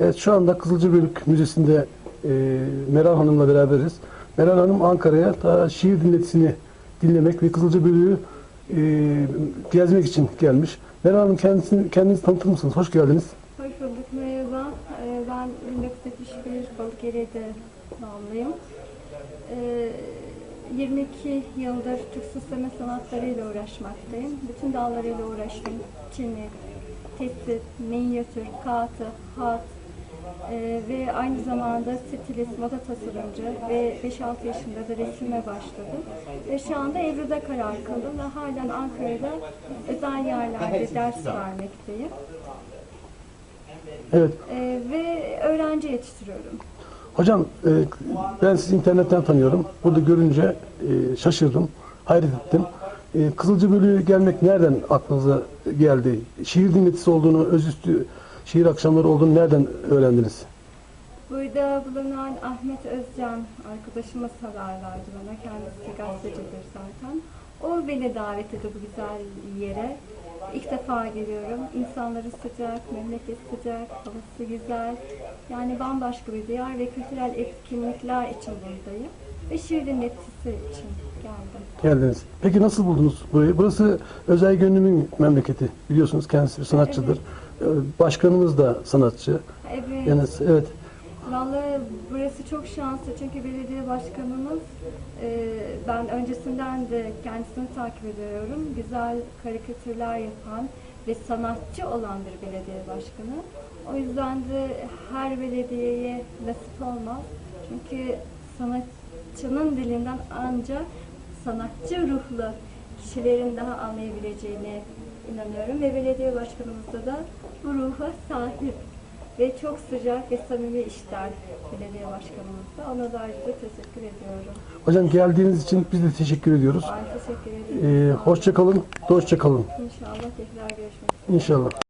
Evet şu anda Kızılcıbölük Müzesi'nde e, Meral Hanım'la beraberiz. Meral Hanım Ankara'ya ta şiir dinletisini dinlemek ve Kızılcıbölük'ü e, gezmek için gelmiş. Meral Hanım kendisini, kendinizi tanıtır mısınız? Hoş geldiniz. Hoş bulduk, merhaba. Ee, Ben 1971 Balıkesir'de doğumluyum. Ee, 22 yıldır Türk süsleme sanatlarıyla uğraşmaktayım. Bütün dallarıyla uğraştım. Çini, tesit, minyatür, kağıtı, hat ee, ve aynı zamanda stilist, moda tasarımcı ve 5-6 yaşında da resime başladım. Ve şu anda Ebru'da karar kıldım ve halen Ankara'da özel yerlerde ders vermekteyim. Evet. Ee, ve öğrenci yetiştiriyorum. Hocam e, ben sizi internetten tanıyorum. Burada görünce e, şaşırdım, hayret ettim. E, Kızılcıbölük'e gelmek nereden aklınıza geldi? Şiir dinletisi olduğunu, özüstü şiir akşamları olduğunu nereden öğrendiniz? Burada bulunan Ahmet Özcan arkadaşımız haberlerdi bana. Kendisi gazetecidir zaten. O beni davet etti bu güzel yere. İlk defa geliyorum. İnsanları sıcak, memleket sıcak, havası güzel. Yani bambaşka bir diyar ve kültürel etkinlikler için buradayım. Ve şiir dinletisi için geldim. Geldiniz. Peki nasıl buldunuz burayı? Burası Özay Gönlüm'ün memleketi. Biliyorsunuz kendisi bir sanatçıdır. E, Başkanımız da sanatçı. Evet. Yani evet. Vallahi burası çok şanslı çünkü belediye başkanımız e, ben öncesinden de kendisini takip ediyorum. Güzel karikatürler yapan ve sanatçı olan bir belediye başkanı. O yüzden de her belediyeye nasip olmaz. Çünkü sanatçının dilinden ancak sanatçı ruhlu kişilerin daha anlayabileceğine inanıyorum ve belediye başkanımız da bu ruha sahip ve çok sıcak ve samimi işler belediye başkanımız da. Ona da ayrıca teşekkür ediyorum. Hocam geldiğiniz için biz de teşekkür ediyoruz. Ben teşekkür ederim. Ee, hoşça kalın, hoşça kalın. İnşallah tekrar görüşmek üzere. İnşallah.